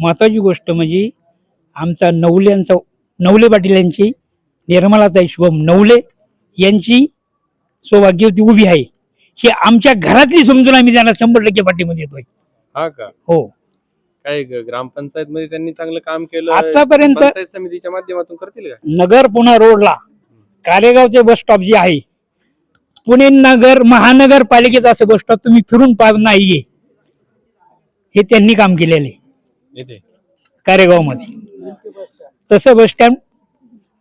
महत्वाची गोष्ट म्हणजे आमचा नवल्यांचा नवले पाटील यांची निर्मलाताई शुभम नवले यांची सौभाग्यवती उभी आहे. ही आमच्या घरातली समजून आम्ही त्यांना शंभर टक्के पाठीमध्ये येतोय हा का? हो. काय ग- ग्रामपंचायत मध्ये त्यांनी चांगलं काम केलं आतापर्यंत पंचायत समितीच्या माध्यमातून करतील का? नगर पुणा रोडला. कारेगावचे बस स्टॉप जे आहे पुणे नगर महानगरपालिकेचं असं बस स्टॉप तुम्ही फिरून पा नाहीये. हे त्यांनी काम केलेले येते कारेगावमध्ये तसं बस स्टँड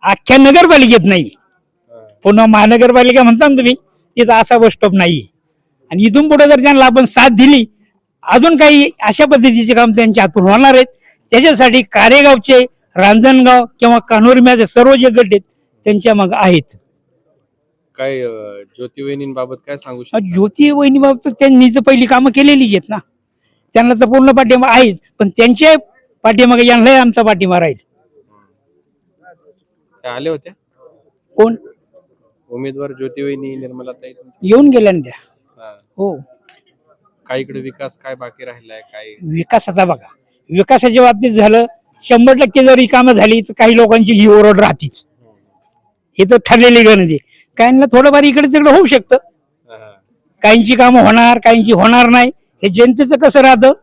अख्ख्या नगरपालिकेत नाही. पुन्हा महानगरपालिका म्हणता ना तुम्ही तिथं असा बस स्टॉप नाहीये. आणि इथून पुढे जर त्यांना आपण साथ दिली अजून काही अशा पद्धतीचे काम त्यांच्या हातून होणार आहेत. त्याच्यासाठी कारेगावचे रांजणगाव किंवा कान्होरीमध्ये सर्व जे गट आहेत त्यांच्या मग आहेत. काय अं, ज्योतिवहिनींबाबत काय सांगू ज्योती वहिनीबाबत त्यांनी तर पहिली कामं केलेलीच आहेत ना. त्यांना तर पूर्ण पाठिंबा आहेच पण त्यांच्या पाठीमागे यांनाही आमचा पाठिंबा राहील. त्या आल्या होत्या? कोण? उमेदवार ज्योतिवहिनी निर्मलाताई येऊन गेल्या ना त्या. हा. हो. काय इकडे विकास काय बाकी राहिलाय काय? विकासाचा बघा. विकासाच्या बाबतीत झालं शंभर टक्के जरी कामं झाली तर काही लोकांची ही ओरड राहतीच. हे तर ठरलेली गणती आहे. काहींना थोडंफार इकडे तिकडे होऊ शकतं. हा. काहींची कामं होणार काहींची होणार नाही. हे जनतेचं कसं राहतं?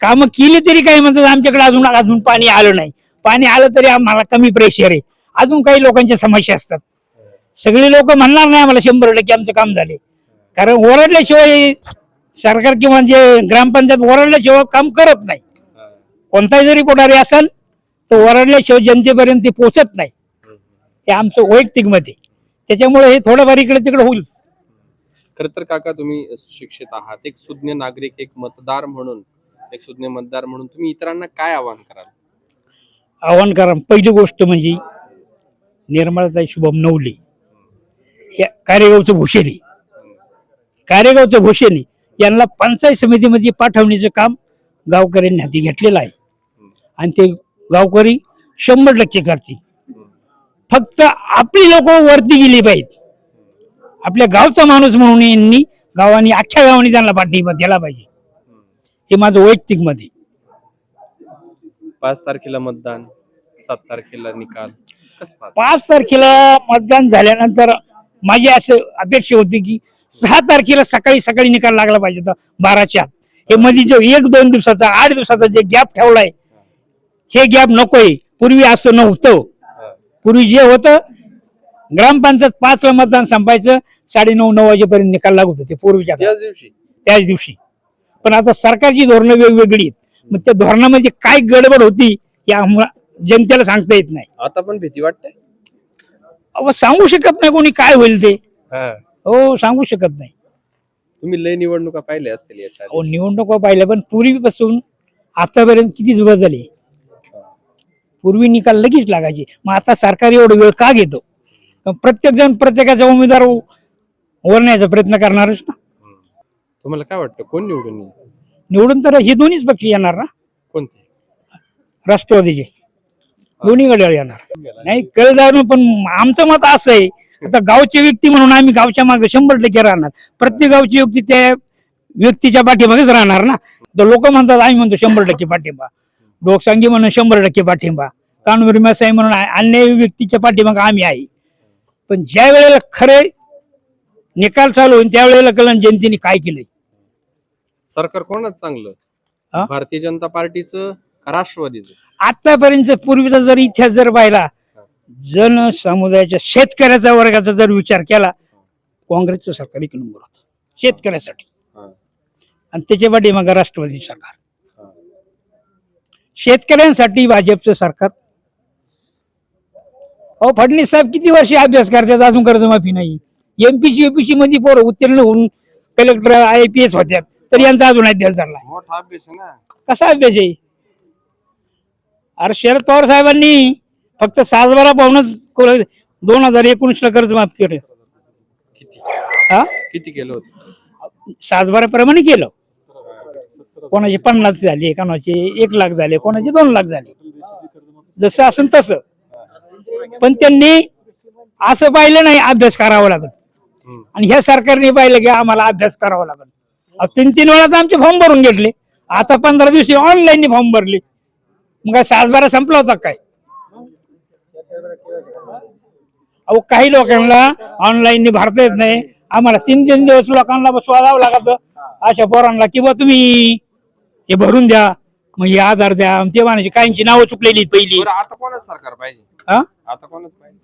कामं केली तरी काय म्हणतात आमच्याकडे अजून अजून पाणी आलं नाही. पाणी आलं तरी आम्हाला कमी प्रेशर आहे. अजून काही लोकांच्या समस्या असतात. सगळे लोक म्हणणार नाही आम्हाला शंभर टक्के आमचं काम झाले कारण ओरडल्याशिवाय सरकार किंवा जे ग्रामपंचायत ओरडल्याशिवाय काम करत नाही. कोणताही जरी पुढारी असेल तर ओरडल्याशिवाय जनतेपर्यंत ते पोचत नाही. हे आमचं वैयक्तिक मत आहे. त्याच्यामुळे हे थोडंफार इकडे तिकडे होईल. खरं तर काका तुम्ही शिक्षित आहात. एक सुज्ञ नागरिक एक मतदार म्हणून एक सुज्ञ मतदार म्हणून तुम्ही इतरांना काय आवाहन कराल? आव्हान करा. पहिली गोष्ट म्हणजे निर्मलाताई शुभम नवले. या कारेगावचं भूषणी कारेगावचं भूषणी यांना पंचायत समितीमध्ये पाठवण्याचं काम गावकऱ्यांनी हाती घेतलेलं आहे. आणि ते गावकरी शंभर टक्के करतील. फक्त आपली लोक वरती गेली पाहिजेत. आपल्या गावचा माणूस म्हणून यांनी गावानी अख्ख्या गावाने त्यांना पाठिंबा दिला पाहिजे. हे माझं वैयक्तिक मत आहे. पाच तारखेला मतदान सात तारखेला निकाल. कसं पाहता? पाच तारखेला मतदान झाल्यानंतर माझी असं अपेक्षा होती की सहा तारखेला सकाळी सकाळी निकाल लागला पाहिजे होता बाराच्या आत. हे मध्ये जो एक दोन दिवसाचा आठ दिवसाचा जे गॅप ठेवलाय हे गॅप नकोय. पूर्वी असं नव्हतं. हा. पूर्वी जे होतं ग्रामपंचायत पाचला मतदान संपायचं साडे नऊ नऊ वाजेपर्यंत निकाल लागत होते पूर्वीच्या काळात, त्याच दिवशी. त्याच दिवशी. पण आता सरकारची धोरणं वेगवेगळी आहेत. मग त्या धोरणामध्ये काय गडबड होती हे आम्हाला जनतेला सांगता येत नाही. आता पण भीती वाटते? अहो सांगू शकत नाही कोणी काय होईल ते. हा. हो सांगू शकत नाही. तुम्ही लय निवडणुका पाहिल्या असतील याच्या अहो आधी. निवडणुका पाहिल्या पण पूर्वीपासून आतापर्यंत कितीच बदल आहे? पूर्वी निकाल लगेच लागायचे. मग आता सरकार एवढं वेळ का घेतो? प्रत्येक जण प्रत्येकाचा उमेदवार वरण्याचा प्रयत्न करणारच ना. तुम्हाला काय वाटतं कोण निवडून येईल? निवडून तर हे दोन्हीच पक्ष येणार ना. कोणते? राष्ट्रवादीचे. दोन्ही घड्याळ येणार. नाही कळदार पण आमचं मत असं आहे. आता गावची व्यक्ती म्हणून आम्ही गावच्या मागे शंभर टक्के राहणार. प्रत्येक गावची व्यक्ती त्या व्यक्तीच्या पाठीमागेच राहणार ना. तर लोक म्हणतात आम्ही म्हणतो शंभर टक्के पाठिंबा. लोकसंख्ये म्हणून शंभर टक्के पाठिंबा. कानूर मसाई म्हणून अन्य व्यक्तीच्या पाठीमागे आम्ही आहे. पण ज्या वेळेला खरे निकाल चालू होईल त्यावेळेला कळण जनतेने काय केलंय सरकार कोणाच चांगलं? भारतीय जनता पार्टीचं का राष्ट्रवादीचं आतापर्यंत पूर्वीचा जर इतिहास जर पाहिला जन समुदायाच्या शेतकऱ्याचा वर्गाचा जर विचार केला काँग्रेसचं सरकार एक नंबर होतं शेतकऱ्यासाठी हा. आणि त्याच्या पाठीमागं राष्ट्रवादी सरकार हा. शेतकऱ्यांसाठी भाजपचं सरकार अहो फडणवीस साहेब किती वर्षी अभ्यास करतात? अजून कर्जमाफी नाही. एमपीसी युपीसी मध्ये पोरं उत्तीर्ण होऊन कलेक्टर आय पी एस होत्यात. तर यांचा अजून अभ्यास झाला मोठा अभ्यास आहे ना? कसा अभ्यास आहे? अरे शरद पवार साहेबांनी फक्त सातबारा पाहूनच दोन हजार एकोणीस ला कर्ज माफ केलं. हा? किती केलं होतं? सातबारा प्रमाणे केलं. कोणाचे पन्नास झाले कोणाचे एक लाख झाले कोणाचे दोन लाख झाले. जसं असेल तसं. पण त्यांनी असं पाहिलं नाही अभ्यास करावा लागेल. हम्म. आणि ह्या सरकारने पाहिलं की आम्हाला अभ्यास करावा लागेल. तीन तीन वेळाच आमचे फॉर्म भरून घेतले. आता पंधरा दिवशी ऑनलाईन फॉर्म भरले. मग काय सातबारा संपला होता काय? अहो काही लोकांना ऑनलाईन भरता येत नाही. आम्हाला तीन तीन दिवस लोकांना शोधावं लागत. अशा पोरांना किंवा तुम्ही हे भरून द्या. मग हे आधार द्या. ते म्हणायचे काहींची नावं चुकलेली आहेत पहिली. बरं आता कोणाच सरकार पाहिजे? हा? आता कोणाच पाहिजे?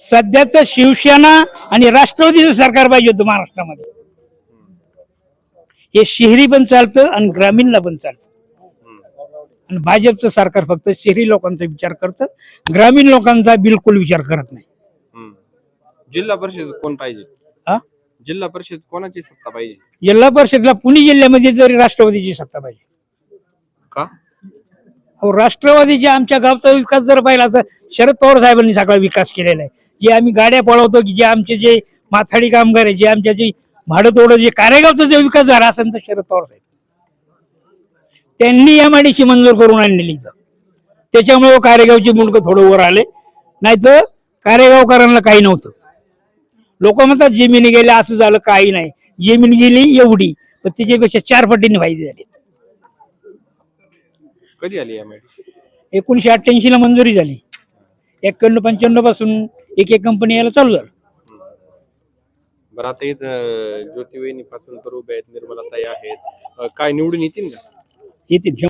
सध्या तर शिवसेना आणि राष्ट्रवादीचं सरकार पाहिजे होतं महाराष्ट्रामध्ये. हे शहरी पण चालतं आणि ग्रामीणला पण चालतं. आणि भाजपचं सरकार फक्त शहरी लोकांचा विचार करतं. ग्रामीण लोकांचा बिलकुल विचार करत नाही. हम्म. जिल्हा परिषद कोण पाहिजे? हा? जिल्हा परिषद कोणाची सत्ता पाहिजे? जिल्हा परिषदला पुणे जिल्ह्यामध्ये तरी राष्ट्रवादीची सत्ता पाहिजे. का? अहो राष्ट्रवादीचे आमच्या गावचा विकास जर पाहिला तर शरद पवार साहेबांनी सगळा विकास केलेला आहे. जे आम्ही गाड्या पळवतो की जे आमचे जे माथाडी कामगार आहे जे आमच्या जे भाडं तोडं जे कार्यगावचा जो विकास झाला असेल तर शरद पवार साहेब. त्यांनी आय डी मंजूर करून आणलेली इथं. त्याच्यामुळे कार्यगावची मुंडकं थोडं वर आले. नाहीतर कार्यगावकरांना काही नव्हतं. लोक म्हणतात जमिनी गेल्या असं झालं काही नाही. जमीन गेली एवढी. पण त्याच्यापेक्षा चार पटीने फायदे झाले. कधी आली एकोणीशे अठ्ठ्याऐंशी ला मंजुरी झाली. एक्क्याण्णव पंच्याण्णवपासून एक एक कंपनी यायला चालू झालं. बरं आता इथं ज्योतिवेणी पासून उभे आहेत निर्मलाताई आहेत. अं, काय निवडून येतील का? येतील.